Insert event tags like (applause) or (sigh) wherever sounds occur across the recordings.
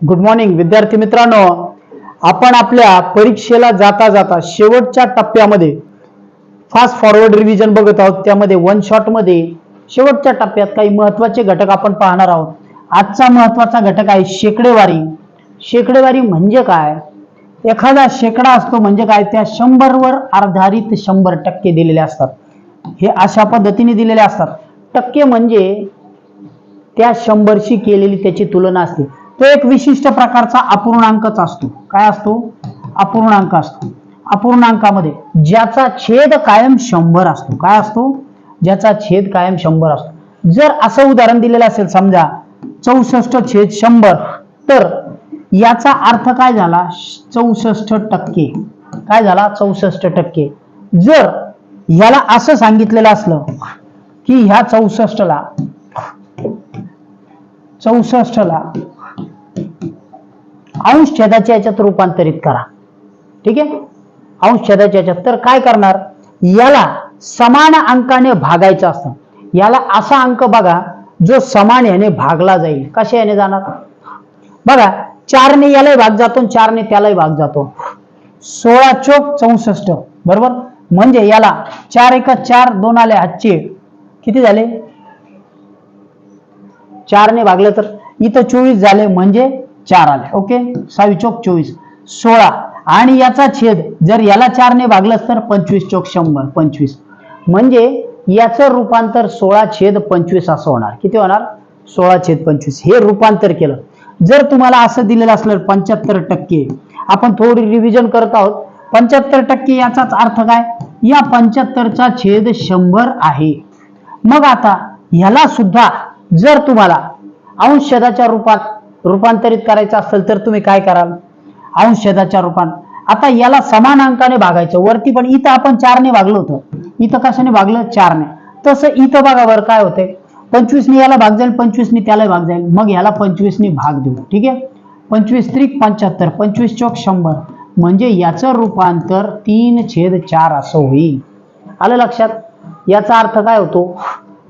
Good morning विद्यार्थी मित्रांनो. आपण आपल्या परीक्षेला जाता जाता शेवटच्या टप्प्यामध्ये फास्ट फॉरवर्ड रिव्हिजन बघत आहोत. त्यामध्ये वन शॉटमध्ये शेवटच्या टप्प्यात काही महत्त्वाचे घटक आपण पाहणार आहोत. आजचा महत्त्वाचा घटक आहे शेकडेवारी. शेकडेवारी म्हणजे काय? एखादा शेकडा असतो म्हणजे काय? त्या शंभरवर आधारित शंभर टक्के दिलेले असतात. हे अशा पद्धतीने दिलेले असतात. टक्के म्हणजे त्या शंभरशी केलेली त्याची तुलना असते. तो एक विशिष्ट प्रकारचा अपूर्णांकच असतो. काय असतो? अपूर्णांक असतो. अपूर्णांकामध्ये ज्याचा छेद कायम शंभर असतो. काय असतो? ज्याचा छेद कायम शंभर असतो. जर असं उदाहरण दिलेलं असेल समजा चौसष्ट छेद शंभर तर याचा अर्थ काय झाला? चौसष्ट टक्के. काय झाला? चौसष्ट टक्के. जर याला असं सांगितलेलं असलं की ह्या चौसष्टला चौसष्टला अंश छेदाच्या याच्यात रूपांतरित करा. ठीक आहे? अंश छेदाच्या याच्यात. तर काय करणार? याला समान अंकाने भागायचं असतं. याला असा अंक बघा जो समान याने भागला जाईल. कशा याने जाणार? बघा चारने यालाही भाग जातो चारने त्यालाही भाग जातो. सोळा चोक चौसष्ट. बरोबर? म्हणजे याला चार एका चार दोन आले आजचे किती झाले? चारने भागले तर इथं चोवीस झाले म्हणजे चार आले ओके? सहावी चौक चोवीस. सोळा. आणि याचा छेद जर याला चारने भागलं तर पंचवीस चौक शंभर पंचवीस. म्हणजे याचं रूपांतर सोळा छेद पंचवीस असं होणार. किती होणार? सोळा छेद पंचवीस. हे रूपांतर केलं. जर तुम्हाला असं दिलेलं असलं पंच्याहत्तर टक्के आपण थोडी रिव्हिजन करत आहोत. पंच्याहत्तर टक्के याचाच अर्थ काय? या पंच्याहत्तरचा छेद शंभर आहे. मग आता ह्याला सुद्धा जर तुम्हाला अंश छेदाच्या रूपात रूपांतरित करायचं असेल तर तुम्ही काय कराल? अंश छेदाच्या रूपात आता याला समान अंकाने भागायचं. वरती पण इथं आपण चारने भागलो होतो. इथं कशाने भागलं? चारने. तसं इथं बघा बरं काय होतंय. पंचवीसने याला भाग जाईल पंचवीसने त्याला भाग जाईल. मग याला पंचवीसने भाग देऊ. ठीक आहे? पंचवीस त्रिक पंच्याहत्तर पंचवीस चौक शंभर. म्हणजे याचं रूपांतर तीन छेद चार असं होईल. आलं लक्षात? याचा अर्थ काय होतो?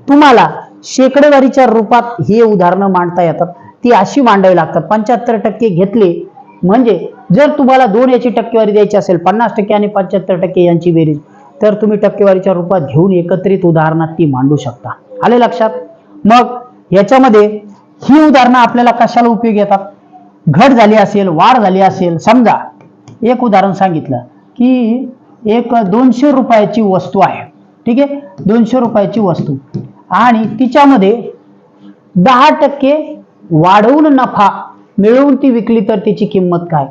तुम्हाला शेकडेवारीच्या रूपात हे उदाहरणं मांडता येतात. ती अशी मांडावी लागतात. पंच्याहत्तर टक्के घेतले म्हणजे जर तुम्हाला दोन याची टक्केवारी द्यायची असेल पन्नास टक्के आणि पंच्याहत्तर टक्के यांची बेरीज तर तुम्ही टक्केवारीच्या रूपात घेऊन एकत्रित उदाहरणात ती मांडू शकता. आले लक्षात? मग याच्यामध्ये ही उदाहरणं आपल्याला कशाला उपयोग येतात? घट झाली असेल वाढ झाली असेल समजा एक उदाहरण सांगितलं की एक दोनशे रुपयाची वस्तू आहे. ठीक आहे? दोनशे रुपयाची वस्तू. आणि तिच्यामध्ये दहा टक्के वाढवून नफा मिळवून ती विकली तर तिची किंमत काय?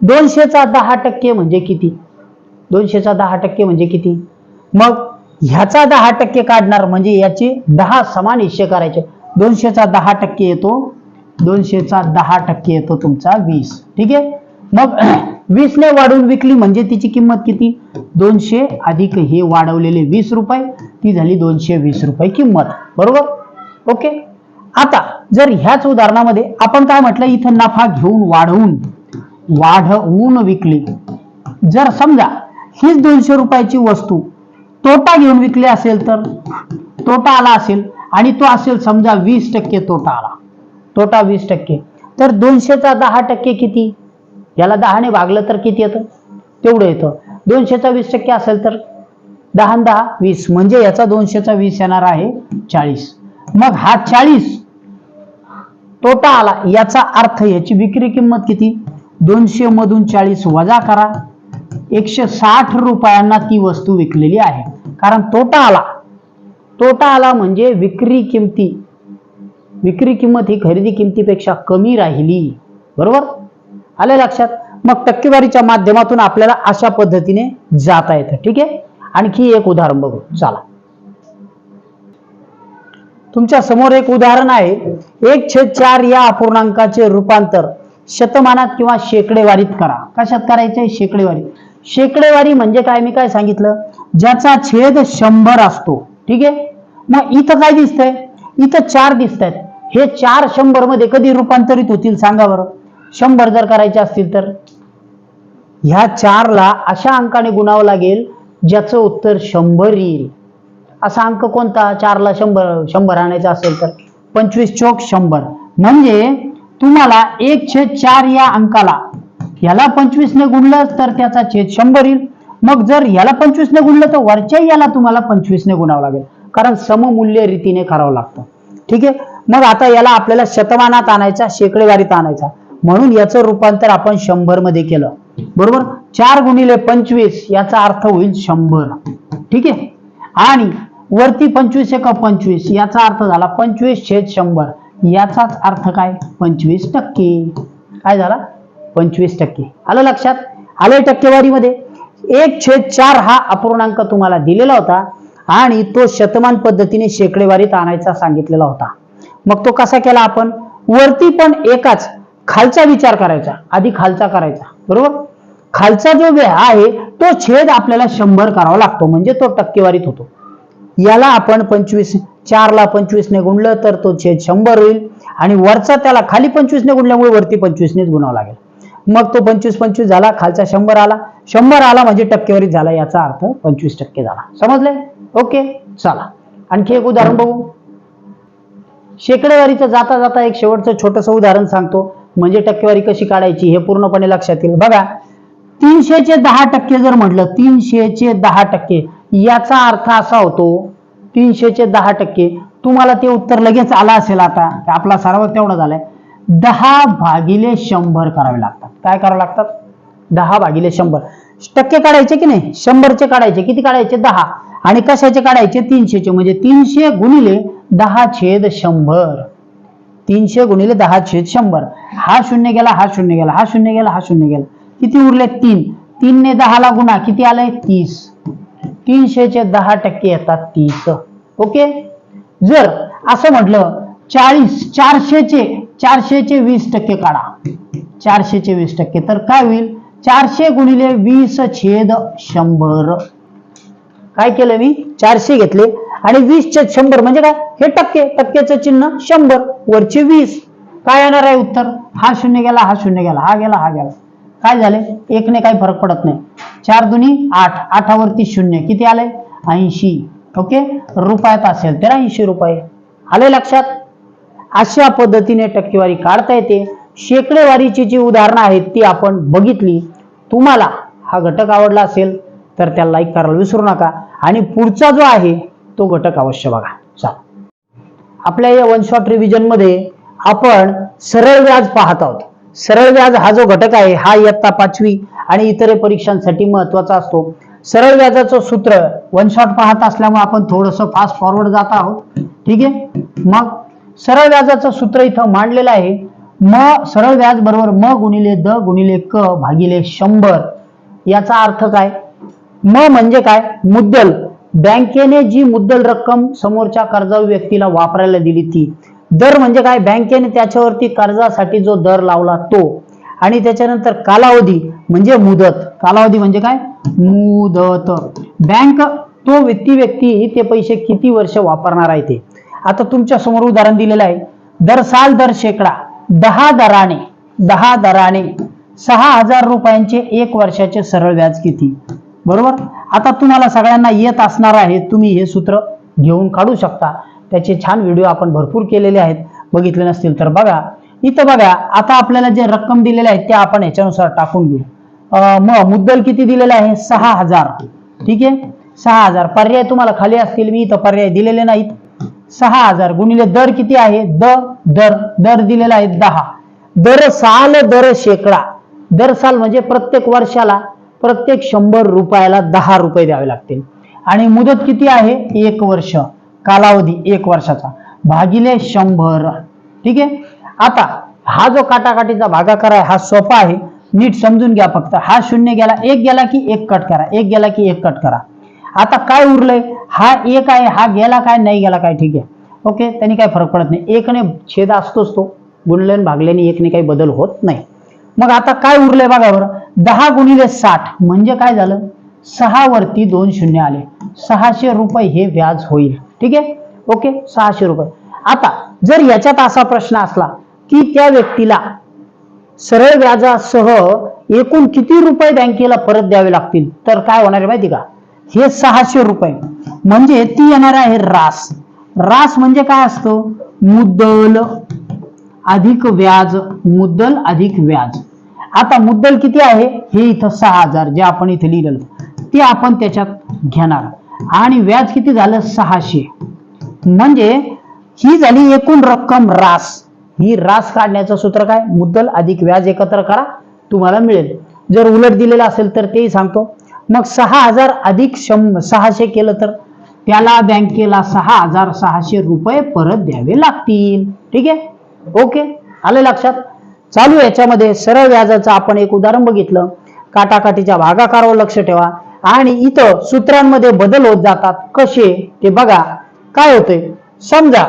दोनशेचा दहा टक्के म्हणजे किती? दोनशेचा दहा टक्के म्हणजे किती? मग ह्याचा दहा टक्के काढणार म्हणजे याचे दहा समान हिस्से करायचे. दोनशेचा दहा टक्के येतो. दोनशेचा दहा टक्के येतो तुमचा वीस. ठीक आहे? मग (clears throat) वीसने वाढवून विकली म्हणजे तिची किंमत किती? दोनशे अधिक हे वाढवलेले वीस रुपये. ती झाली दोनशे वीस रुपये किंमत. बरोबर? ओके? आता जर ह्याच उदाहरणामध्ये आपण काय म्हटलं? इथं नफा घेऊन वाढवून वाढवून विकली. जर समजा हीच दोनशे रुपयाची वस्तू तोटा घेऊन विकली असेल तर? तोटा आला असेल आणि तो असेल समजा वीस टक्के तोटा आला. तोटा वीस टक्के. तर दोनशेचा दहा टक्के किती? याला दहाने भागलं तर किती येतं? तेवढं येतं. दोनशेचा वीस टक्के असेल तर? दहा दहा वीस. म्हणजे याचा दोनशेचा वीस येणार आहे चाळीस. मग हा चाळीस तोटा आला. याचा अर्थ याची विक्री किंमत किती? दोनशे मधून चाळीस वजा करा. एकशे साठ रुपयांना ती वस्तू विकलेली आहे. कारण तोटा आला. तोटा आला म्हणजे विक्री किमती. विक्री किंमत ही खरेदी किमतीपेक्षा कमी राहिली. बरोबर? आले लक्षात? मग टक्केवारीच्या माध्यमातून आपल्याला अशा पद्धतीने जाता येतं. ठीक आहे? आणखी एक उदाहरण बघू. चला. तुमच्यासमोर एक उदाहरण आहे. एक छेद चार या अपूर्णांकाचे रूपांतर शतमानात किंवा शेकडेवारीत करा. कशात करायचे? शेकडेवारी. शेकडेवारी म्हणजे काय? मी काय सांगितलं? ज्याचा छेद शंभर असतो. ठीक आहे? मग इथं काय दिसतंय? इथं चार दिसत आहेत हे चार शंभरमध्ये कधी रूपांतरित होतील सांगा बरं. शंभर जर करायचे असतील तर. ह्या चारला अशा अंकाने गुणावं लागेल ज्याचं उत्तर शंभर येईल. असा अंक कोणता? चारला शंभर शंभर आणायचा असेल तर. पंचवीस चौक शंभर. म्हणजे तुम्हाला एक छेद चार या अंकाला याला पंचवीसने गुणलं तर त्याचा छेद शंभर येईल. मग जर याला पंचवीसने गुणलं तर वरच्या याला तुम्हाला पंचवीसने गुणावं लागेल. कारण सममूल्य रीतीने करावं लागतं. ठीक आहे? मग आता याला आपल्याला शतमानात आणायचा शेकडेवारीत आणायचा. म्हणून याचं रूपांतर आपण शंभरमध्ये केलं. बरोबर? चार गुणिले पंचवीस याचा अर्थ होईल शंभर. ठीक आहे? आणि वरती पंचवीस एक पंचवीस. याचा अर्थ झाला पंचवीस छेद शंभर. याचाच अर्थ काय? पंचवीस टक्के. काय झाला? पंचवीस टक्के. आलं लक्षात? आलंय टक्केवारीमध्ये. एक छेद चार हा अपूर्णांक तुम्हाला दिलेला होता आणि तो शतमान पद्धतीने शेकडेवारीत आणायचा सांगितलेला होता. मग तो कसा केला आपण? वरती पण एकाच खालचा विचार करायचा. आधी खालचा करायचा. बरोबर? खालचा जो वेळ आहे तो छेद आपल्याला शंभर करावा लागतो. म्हणजे तो टक्केवारीत होतो. याला आपण पंचवीस चारला पंचवीसने गुणलं तर तो छेद शंभर होईल. आणि वरचा त्याला खाली पंचवीसने गुणल्यामुळे वरती पंचवीसनेच गुणावं लागेल. मग तो पंचवीस पंचवीस झाला खालचा शंभर आला. शंभर आला म्हणजे टक्केवारी झाला याचा अर्थ पंचवीस टक्के झाला. समजले ओके चला. आणखी एक उदाहरण बघू. शेकडेवारीचं जाता जाता एक शेवटचं छोटंसं उदाहरण सांगतो. म्हणजे टक्केवारी कशी काढायची हे पूर्णपणे लक्षात येईल. बघा तीनशेचे दहा टक्के जर म्हटलं तीनशेचे दहा टक्के. याचा अर्थ असा होतो तीनशेचे दहा टक्के. तुम्हाला ते उत्तर लगेच आलं असेल आता. आपला सराव तेवढा झालाय. दहा भागिले शंभर करावे लागतात. काय करावे लागतात? दहा भागिले शंभर. टक्के काढायचे की नाही? शंभरचे काढायचे. किती काढायचे? दहा. आणि कशाचे काढायचे? तीनशेचे. म्हणजे तीनशे गुणिले दहा छेद शंभर. तीनशे गुणिले दहा छेद शंभर. हा शून्य गेला हा शून्य गेला हा शून्य गेला हा शून्य गेला. किती उरले? तीन. तीनने दहाला गुणा. किती आलाय? तीस. तीनशेचे दहा टक्के येतात तीस ओके? जर असं म्हटलं चाळीस चारशेचे चारशेचे वीस टक्के काढा. चारशेचे वीस टक्के. तर काय होईल? चारशे गुणिले वीस छेद शंभर. काय केलं मी? चारशे घेतले. आणि वीस छेद शंभर म्हणजे काय? हे टक्के. टक्क्याचं चिन्ह शंभर. वरचे वीस. काय येणार आहे उत्तर? हा शून्य गेला हा शून्य गेला हा गेला हा गेला. काय झाले? एकने काही फरक पडत नाही. चार दुनी आठ. आठावरती शून्य. किती आले? ऐंशी. ओके? रुपयात असेल तर ऐंशी रुपये. आले लक्षात? अशा पद्धतीने टक्केवारी काढता येते. शेकडेवारीची जी उदाहरणं आहेत ती आपण बघितली. तुम्हाला हा घटक आवडला असेल तर त्याला लाईक करायला विसरू नका. आणि पुढचा जो आहे तो घटक अवश्य बघा. चाल. आपल्या या वन शॉट रिव्हिजनमध्ये आपण सरळ व्याज पाहत आहोत. सरळ व्याज हा जो घटक आहे हा इयत्ता पाचवी आणि इतर परीक्षांसाठी महत्त्वाचा असतो. सरळ व्याजाचं सूत्र वन शॉट पाहत असल्यामुळे आपण थोडस फास्ट फॉरवर्ड जात आहोत. ठीक आहे? मग सरळ व्याजाचं सूत्र इथं मांडलेलं आहे. म सरळ व्याज बरोबर म गुणिले द गुणिले क भागिले शंभर. याचा अर्थ काय? म म्हणजे काय? मुद्दल. बँकेने जी मुद्दल रक्कम समोरच्या कर्जाऊ व्यक्तीला वापरायला दिली ती. दर म्हणजे काय? बँकेने त्याच्यावरती कर्जासाठी जो दर लावला तो. आणि त्याच्यानंतर कालावधी म्हणजे मुदत. कालावधी म्हणजे काय? मुदत. बँक तो व्यक्ती व्यक्ती ते पैसे किती वर्ष वापरणार आहे ते. आता तुमच्यासमोर उदाहरण दिलेलं आहे. दर साल दर शेकडा दहा दराने दहा दराने सहा हजार रुपयांचे एक वर्षाचे सरळ व्याज किती? बरोबर? आता तुम्हाला सगळ्यांना येत असणार आहे तुम्ही हे सूत्र घेऊन काढू शकता. त्याचे छान व्हिडिओ आपण भरपूर केलेले आहेत. बघितले नसतील तर बघा. इथं बघा आता आपल्याला जे रक्कम दिलेले आहेत त्या आपण याच्यानुसार टाकून घेऊ. मग मुद्दल किती दिलेला आहे? सहा हजार. ठीक आहे? सहा हजार. पर्याय तुम्हाला खाली असतील. मी इथं पर्याय दिलेले नाहीत. सहा हजार गुणिले दर किती आहे? द दर. दर दिलेला आहे दहा. दर साल दर शेकडा. दर साल म्हणजे प्रत्येक वर्षाला प्रत्येक शंभर रुपयाला दहा रुपये द्यावे लागतील. आणि मुदत किती आहे? एक वर्ष. कालावधी एक वर्षाचा. भागिले शंभर. ठीक आहे? आता हा जो काटाकाटीचा भागाकार आहे हा सोपा आहे. नीट समजून घ्या फक्त. हा शून्य गेला एक गेला की एक कट करा. एक गेला की एक कट करा. आता काय उरलंय? हा एक आहे हा गेला काय नाही गेला काय? ठीक आहे. ओके? त्यांनी काय फरक पडत नाही. एकने छेद असतोच तो. गुणलेन भागल्याने एकने काही बदल होत नाही. मग आता काय उरलंय बघा बरं. दहा गुणिले साठ. म्हणजे काय झालं? सहा वरती दोन शून्य आले. सहाशे रुपये हे व्याज होईल. ठीक आहे? ओके सहाशे रुपये. आता जर याच्यात असा प्रश्न असला की त्या व्यक्तीला सरळ व्याजासह एकूण किती रुपये बँकेला परत द्यावे लागतील? तर काय होणार आहे माहिती का? हे सहाशे रुपये. म्हणजे ती येणार आहे रास. रास म्हणजे काय असतो? मुद्दल अधिक व्याज मुद्दल अधिक व्याज. आता मुद्दल किती आहे? हे इथं सहा हजार जे आपण इथे लिहिलेलं. ते आपण त्याच्यात घेणार. आणि व्याज किती झालं? सहाशे. म्हणजे ही झाली एकूण रक्कम रास. ही रास काढण्याचं सूत्र काय? मुद्दल अधिक व्याज एकत्र करा तुम्हाला मिळेल. जर उलट दिलेलं असेल तर तेही सांगतो. मग सहा हजार अधिक शं सहाशे केलं तर? त्याला बँकेला सहा हजार सहाशे रुपये परत द्यावे लागतील. ठीक आहे? ओके? आले लक्षात? चालू याच्यामध्ये. सरळ व्याजाचं आपण एक उदाहरण बघितलं. काटाकाटीच्या भागाकारावर लक्ष ठेवा. आणि इथं सूत्रांमध्ये बदल होत जातात. कसे? ते बघा. काय होते समजा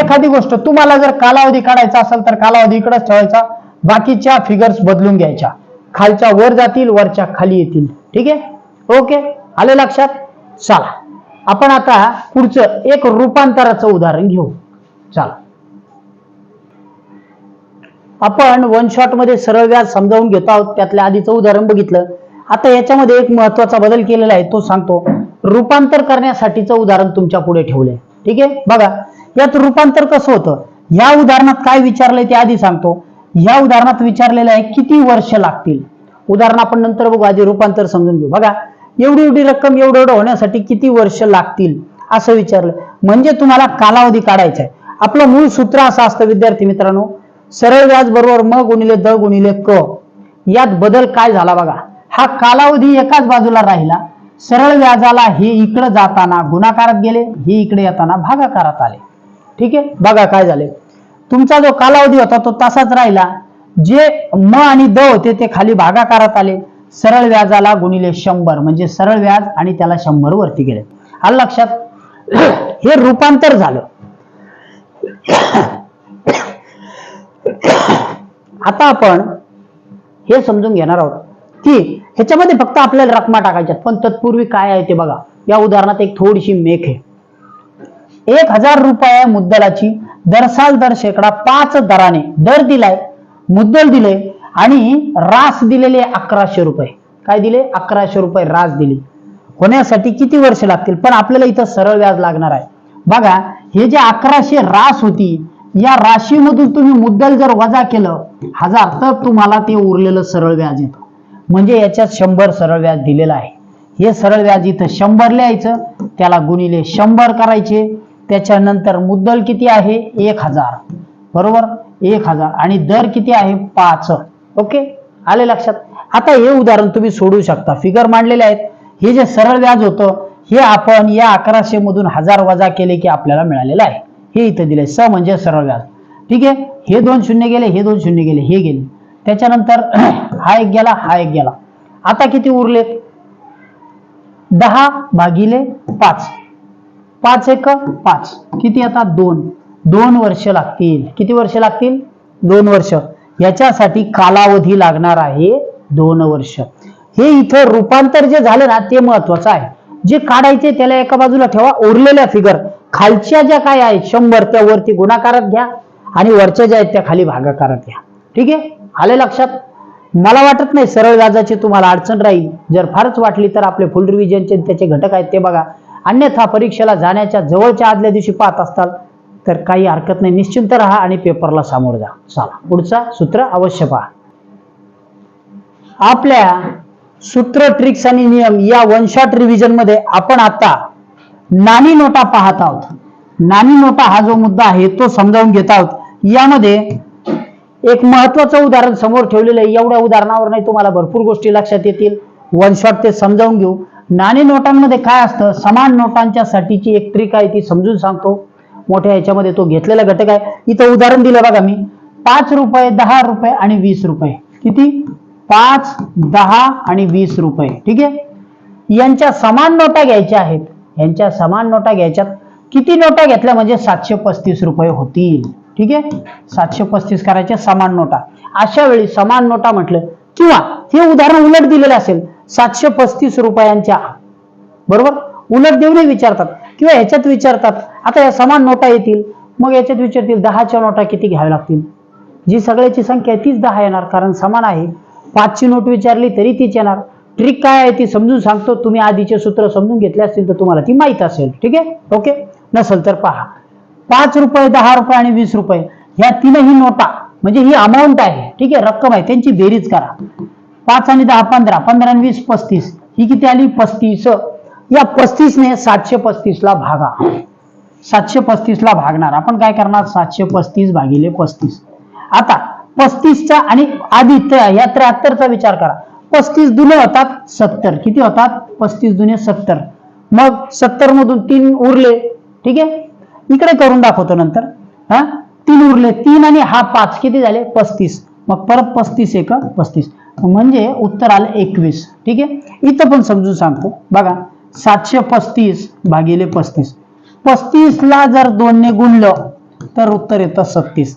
एखादी गोष्ट तुम्हाला जर कालावधी काढायचा असेल तर कालावधी इकडेच ठेवायचा. बाकीच्या फिगर्स बदलून घ्यायच्या. खालच्या वर जातील वरच्या खाली येतील. ठीक आहे? ओके? आले लक्षात? चला. आपण आता पुढचं एक रूपांतराचं उदाहरण घेऊ. चला. आपण वन शॉटमध्ये सरळ व्याज समजावून घेतो आहोत. त्यातल्या आधीचं उदाहरण बघितलं. आता याच्यामध्ये एक महत्त्वाचा बदल केलेला आहे तो सांगतो रूपांतर करण्यासाठीचं उदाहरण तुमच्यापुढे ठेवलंय. ठीक आहे? बघा यात रूपांतर कसं होतं? या उदाहरणात काय विचारलंय ते आधी सांगतो. या उदाहरणात विचारलेलं आहे किती वर्ष लागतील? उदाहरण आपण नंतर बघू आधी रूपांतर समजून घेऊ. बघा एवढी एवढी रक्कम एवढं एवढं होण्यासाठी किती वर्ष लागतील? असं विचारलं. म्हणजे तुम्हाला कालावधी काढायचा आहे. आपलं मूळ सूत्र असं असतं विद्यार्थी मित्रांनो सरळ व्याज बरोबर म गुणिले द गुणिले क. यात बदल काय झाला बघा? हा कालावधी एकाच बाजूला राहिला. सरळ व्याजाला हे इकडं जाताना गुणाकारात गेले हे इकडे येताना भागाकारात आले. ठीक आहे? बघा काय झाले. तुमचा जो कालावधी होता तो तसाच राहिला. जे म आणि द होते ते खाली भागाकारात आले. सरळ व्याजाला गुणिले शंभर म्हणजे सरळ व्याज आणि त्याला शंभर वरती गेले. आलं लक्षात? (clears throat) हे रूपांतर झालं. (clears throat) आता आपण हे समजून घेणार आहोत. की ह्याच्यामध्ये फक्त आपल्याला रकमा टाकायच्यात. पण तत्पूर्वी काय आहे ते बघा. या उदाहरणात एक थोडीशी मेख आहे. एक हजार रुपये मुद्दलाची दरसाल दर शेकडा पाच दराने दर दिलाय मुद्दल दिले आणि रास दिलेले अकराशे रुपये. काय दिले? अकराशे रुपये रास दिली. होण्यासाठी किती वर्ष लागतील? पण आपल्याला इथं सरळ व्याज लागणार आहे. बघा हे जे अकराशे रास होती या राशीमधून तुम्ही मुद्दल जर वजा केलं हजार तर तुम्हाला ते उरलेलं सरळ व्याज येतं. म्हणजे याच्यात शंभर सरळ व्याज दिलेलं आहे. हे सरळ व्याज इथं शंभर लिहायचं त्याला गुणिले शंभर करायचे त्याच्यानंतर मुद्दल किती आहे? एक हजार. बरोबर? एक हजार. आणि दर किती आहे? पाच. ओके? आले लक्षात? आता हे उदाहरण तुम्ही सोडू शकता. फिगर मांडलेले आहेत. हे जे सरळ व्याज होतं हे आपण या अकराशे मधून हजार वजा केले की आपल्याला मिळालेलं आहे. हे इथं दिले स म्हणजे सरळ व्याज. ठीक आहे? हे दोन शून्य गेले हे दोन शून्य गेले हे गेले. त्याच्यानंतर (clears throat) हा एक गेला हा एक गेला. आता किती उरलेत दहा भागिले पाच. पाच एक पाच. किती आता? दोन. दोन वर्ष लागतील. किती वर्ष लागतील? दोन वर्ष. याच्यासाठी कालावधी लागणार आहे दोन वर्ष. हे इथं रूपांतर जे झालं ना ते महत्वाचं आहे. जे काढायचे त्याला एका बाजूला ठेवा. उरलेल्या फिगर खालच्या ज्या काय आहेत शंभर त्या वरती गुणाकारात घ्या आणि वरच्या ज्या आहेत त्या खाली भागाकारात घ्या. ठीक आहे? आले लक्षात? मला वाटत नाही सरळ व्याजाची तुम्हाला अडचण राहील. जर फारच वाटली तर आपले फुल रिव्हिजनचे त्याचे घटक आहेत ते बघा. अन्यथा परीक्षेला जाण्याच्या जवळच्या आदल्या दिवशी पाहत असताल तर काही हरकत नाही. निश्चिंत राहा आणि पेपरला सामोर जा. चला पुढचा सूत्र अवश्य पहा. आपल्या सूत्र ट्रिक्स आणि नियम या वन शॉट रिव्हिजनमध्ये आपण आता नाणी नोटा पाहत आहोत. नाणी नोटा हा जो मुद्दा आहे तो समजावून घेत आहोत. यामध्ये एक महत्वाचं उदाहरण समोर ठेवलेलं आहे. एवढ्या उदाहरणावर नाही तुम्हाला भरपूर गोष्टी लक्षात येतील. वन शॉट ते समजावून घेऊ. नाणी नोटांमध्ये काय असतं? समान नोटांच्या साठीची एक ट्रिक आहे ती समजून सांगतो. मोठ्या ह्याच्यामध्ये तो घेतलेला घटक आहे. इथं उदाहरण दिलं बघा मी. पाच रुपये दहा रुपये आणि वीस रुपये. किती? पाच दहा आणि वीस रुपये. ठीक आहे? यांच्या समान नोटा घ्यायच्या आहेत. यांच्या समान नोटा घ्यायच्यात. किती नोटा घेतल्या? म्हणजे सातशे पस्तीस रुपये होतील. ठीक आहे? सातशे पस्तीस करायच्या समान नोटा. अशा वेळी समान नोटा म्हटलं किंवा हे उदाहरण उलट दिलेलं असेल सातशे पस्तीस रुपयांच्या. बरोबर? उलट देऊनही विचारतात. किंवा ह्याच्यात विचारतात आता या समान नोटा येतील मग याच्यात विचारतील दहाच्या नोटा किती घ्याव्या लागतील? जी सगळ्याची संख्या आहे तीच दहा येणार कारण समान आहे. पाचची नोट विचारली तरी तीच येणार. ट्रिक काय आहे ती समजून सांगतो. तुम्ही आधीचे सूत्र समजून घेतले असतील तर तुम्हाला ती माहीत असेल. ठीक आहे? ओके? नसेल तर पहा. पाच रुपये दहा रुपये आणि वीस रुपये. ह्या तीनही नोटा म्हणजे ही अमाऊंट आहे ठीक आहे रक्कम आहे त्यांची बेरीज करा. पाच आणि दहा पंधरा पंधरा आणि वीस पस्तीस. ही किती आली? पस्तीस. या पस्तीसने सातशे पस्तीसला भागा. सातशे पस्तीसला भागणार. आपण काय करणार? सातशे पस्तीस भागिले पस्तीस. आता पस्तीसचा आणि आधी या त्र्याहत्तरचा विचार करा. पस्तीस दुने होतात सत्तर. किती होतात? पस्तीस दुने सत्तर. मग सत्तर मधून तीन उरले ठीक आहे? इकडे करून दाखवतो नंतर. हा? तीन उरले तीन आणि हा पाच. किती झाले? पस्तीस. मग परत पस्तीस एक पस्तीस. म्हणजे उत्तर आलं एकवीस. ठीक आहे? इथं पण समजून सांगतो. बघा सातशे पस्तीस भागिले पस्तीस. पस्तीस ला जर दोनने गुणलं तर उत्तर येतं सत्तीस.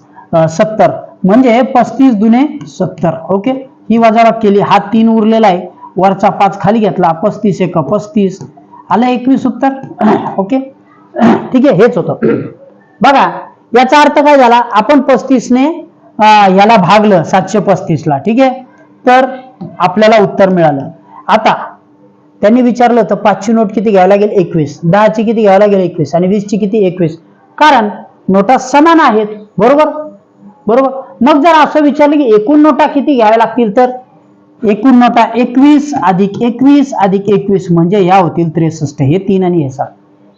सत्तर. म्हणजे पस्तीस दुने सत्तर. ओके? ही वजाबात केली. हा तीन उरलेला आहे. वरचा पाच खाली घेतला. पस्तीस एक पस्तीस. आलं एकवीस उत्तर? (clears throat) ओके? ठीक आहे हेच होतं. बघा याचा अर्थ काय झाला? आपण पस्तीसने याला भागलं सातशे पस्तीसला ठीक आहे? तर आपल्याला उत्तर मिळालं. आता त्यांनी विचारलं तर पाचशे नोट किती घ्यावं लागेल? एकवीस. दहाची किती घ्यावं लागेल? एकवीस. आणि वीसची किती? एकवीस. कारण नोटा समान आहेत. बरोबर? बरोबर? मग जर असं विचारलं की एकूण नोटा किती घ्याव्या लागतील तर? एकूण नोटा एकवीस अधिक एकवीस अधिक एकवीस म्हणजे या होतील त्रेसष्ट. हे तीन आणि हे सात.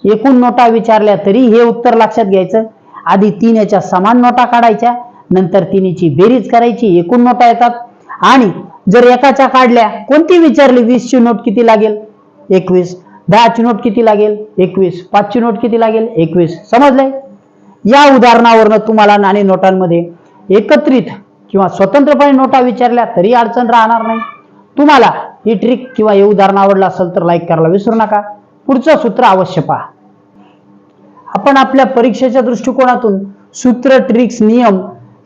एकूण नोटा विचारल्या तरी हे उत्तर लक्षात घ्यायचं. आधी तीन याच्या समान नोटा काढायच्या नंतर तिन्हीची बेरीज करायची एकूण नोटा येतात. आणि जर एकाच्या काढल्या कोणती विचारली? वीसची नोट किती लागेल? एकवीस. दहाची नोट किती लागेल? एकवीस. पाचची नोट किती लागेल? एकवीस. समजलंय? या उदाहरणावरनं तुम्हाला नाणे नोटांमध्ये एकत्रित किंवा स्वतंत्रपणे नोटा विचारल्या तरी अडचण राहणार नाही. तुम्हाला ही ट्रिक किंवा हे उदाहरण आवडलं असेल तर लाईक करायला विसरू नका. पुढचं सूत्र अवश्य पहा. आपण आपल्या परीक्षेच्या दृष्टिकोनातून सूत्र ट्रिक्स नियम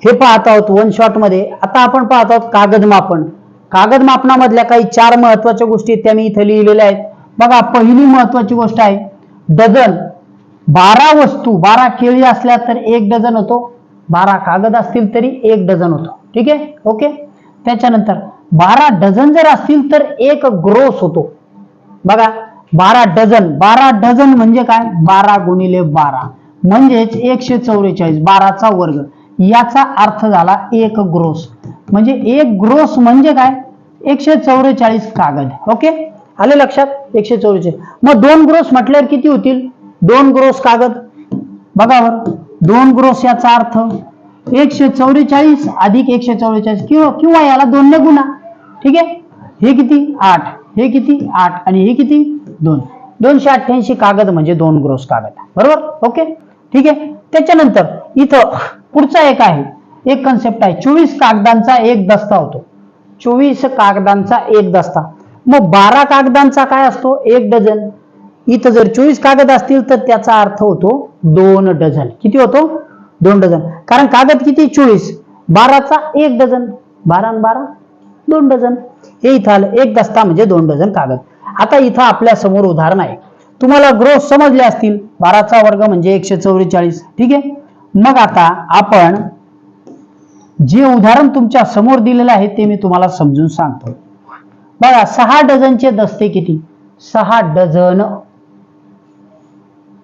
हे पाहत आहोत वन शॉटमध्ये. आता आपण पाहत आहोत कागद मापन. कागद मापनामधल्या काही चार महत्त्वाच्या गोष्टी त्या मी इथे लिहिलेल्या आहेत. बघा पहिली महत्वाची गोष्ट आहे डझन. बारा वस्तू बारा केळी असल्या तर एक डझन होतो. बारा कागद असतील तरी एक डझन होतो. ठीक आहे? ओके? त्याच्यानंतर बारा डझन जर असतील तर एक ग्रोस होतो. बघा बारा डझन. बारा डझन म्हणजे काय? बारा गुणिले बारा. म्हणजेच एकशे चौवेचाळीस बाराचा वर्ग. याचा अर्थ झाला एक ग्रोस. म्हणजे एक ग्रोस म्हणजे काय? एकशे चौवेचाळीस कागद. ओके? आले लक्षात? एकशे चौवेचाळीस. मग दोन ग्रोस म्हटल्यावर किती होतील? दोन ग्रोस कागद. बघा बरं. दोन ग्रोस याचा अर्थ एकशे चौवेचाळीस अधिक एकशे चौवेचाळीस किंवा किंवा याला दोनने गुणा. ठीक आहे? हे किती? आठ. हे किती? आठ. आणि हे किती? दोन. दोनशे अठ्ठ्याऐंशी कागद म्हणजे दोन ग्रोस कागद. बरोबर? ओके? ठीक आहे? त्याच्यानंतर इथं पुढचा एक आहे. एक कन्सेप्ट आहे. चोवीस कागदांचा एक दस्ता होतो. चोवीस कागदांचा एक दस्ता. मग बारा कागदांचा काय असतो? एक डझन. इथं जर चोवीस कागद असतील तर त्याचा अर्थ होतो दोन डझन. किती होतो? दोन डझन. कारण कागद किती? चोवीस. बाराचा एक डझन. बारा आणि बारा दोन डझन. हे इथं आलं. एक दस्ता म्हणजे दोन डझन कागद. आता इथं आपल्यासमोर उदाहरण आहे. तुम्हाला ग्रोथ समजले असतील. बाराचा वर्ग म्हणजे एकशे चौवेचाळीस. ठीक आहे? मग आता आपण जे उदाहरण तुमच्यासमोर दिलेलं आहे ते मी तुम्हाला समजून सांगतो. बघा सहा डझनचे दस्ते किती? सहा डझन.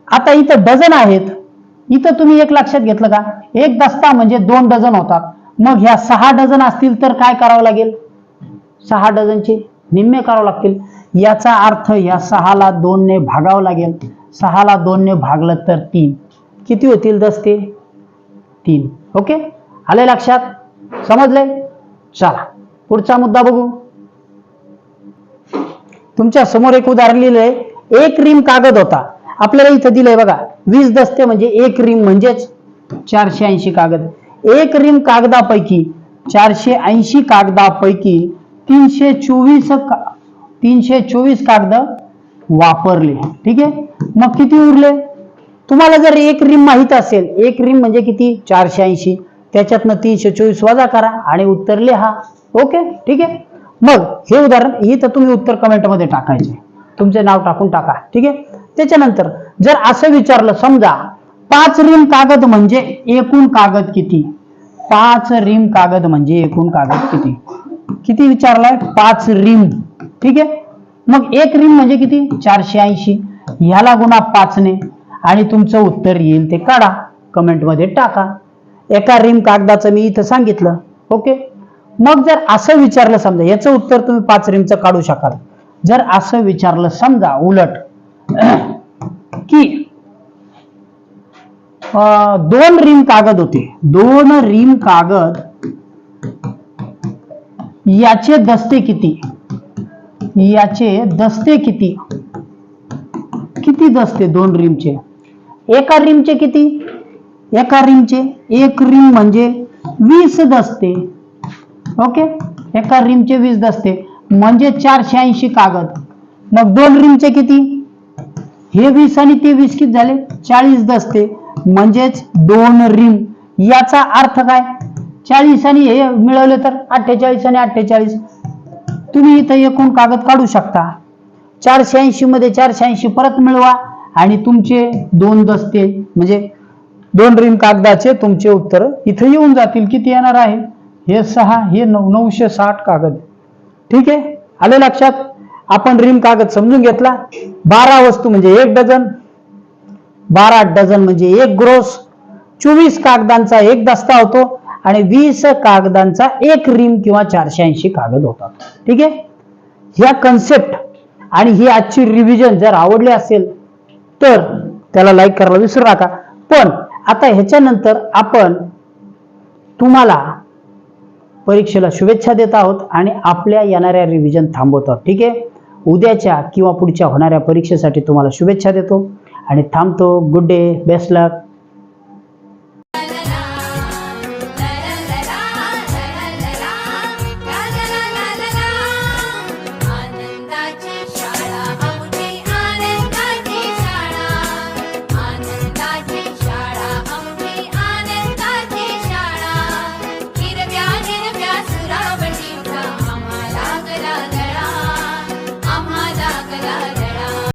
आता इथं डझन आहेत. इथं तुम्ही एक लक्षात घेतलं का? एक दस्ता म्हणजे दोन डझन होतात. मग ह्या सहा डझन असतील तर काय करावं लागेल? सहा डझनचे निम्मे करावं लागतील. याचा अर्थ या सहाला दोनने भागावं लागेल. सहाला दोनने भागलं तर तीन. किती होतील दस्ते? तीन. ओके? आले लक्षात? समजले? चला. पुढचा मुद्दा बघू. तुमच्यासमोर एक उदाहरण लिहिलंय. एक रिम कागद होता. आपल्याला इथं दिलंय बघा. वीस दस्ते म्हणजे एक रिम म्हणजेच चारशे ऐंशी कागद. एक रिम कागदापैकी चारशे ऐंशी कागदापैकी तीनशे चोवीस तीनशे चोवीस कागद वापरले. ठीक आहे? मग किती उरले? तुम्हाला जर एक रिम माहीत असेल एक रिम म्हणजे किती? चारशे ऐंशी. त्याच्यातनं तीनशे चोवीस वजा करा आणि उत्तर लिहा. ओके? ठीक आहे? मग हे उदाहरण इथं तुम्ही उत्तर कमेंटमध्ये टाकायचे. तुमचे नाव टाकून टाका. ठीक आहे? त्याच्यानंतर जर असं विचारलं समजा पाच रिम कागद म्हणजे एकूण कागद किती? पाच रिम कागद म्हणजे एकूण कागद किती? किती विचारलाय? पाच रिम. ठीक आहे? मग एक रिंग म्हणजे किती? चारशे ऐंशी. ह्याला गुणा पाचने. आणि तुमचं उत्तर येईल ते काढा. कमेंटमध्ये टाका. एका रिम कागदाचं मी इथं सांगितलं. ओके? मग जर असं विचारलं समजा याचं उत्तर तुम्ही पाच रिमचं काढू शकाल. जर असं विचारलं समजा उलट (clears throat) की अं, दोन रिम कागद होते. दोन रिम कागद याचे दस्ते किती? याचे दस्ते किती? किती दस्ते दोन रिमचे? एका रिमचे किती? एका रिमचे? एक रिम म्हणजे वीस दस्ते. ओके? एका रिमचे वीस दस्ते. म्हणजे चारशे ऐंशी कागद. मग दोन रिमचे किती? हे वीस आणि ते वीस किती झाले? चाळीस दस्ते. म्हणजेच दोन रिम. याचा अर्थ काय? चाळीस आणि हे मिळवले तर अठ्ठेचाळीस आणि अठ्ठेचाळीस. तुम्ही इथं एकूण कागद काढू शकता. चारशे ऐंशी मध्ये चारशे ऐंशी परत मिळवा आणि तुमचे दोन दस्ते म्हणजे दोन रिम कागदाचे तुमचे उत्तर इथे येऊन जातील किती येणार आहे? हे सहा हे नऊ नऊशे साठ कागद. ठीक आहे? आले लक्षात? आपण रिम कागद समजून घेतला. बारा वस्तू म्हणजे एक डझन. बारा डझन म्हणजे एक ग्रोस. चोवीस कागदांचा एक दस्ता होतो. आणि वीस कागदांचा एक रिम किंवा चारशे ऐंशी कागद होतात. ठीक आहे? ह्या कन्सेप्ट आणि ही आजची रिव्हिजन जर आवडली असेल तर त्याला लाईक करायला विसरू नका. पण आता ह्याच्यानंतर आपण तुम्हाला परीक्षेला शुभेच्छा देत आहोत आणि आपल्या येणाऱ्या रिव्हिजन थांबवत आहोत ठीक आहे? उद्याच्या किंवा पुढच्या होणाऱ्या परीक्षेसाठी तुम्हाला शुभेच्छा देतो. आणि थांबतो. गुड डे बेस्ट लक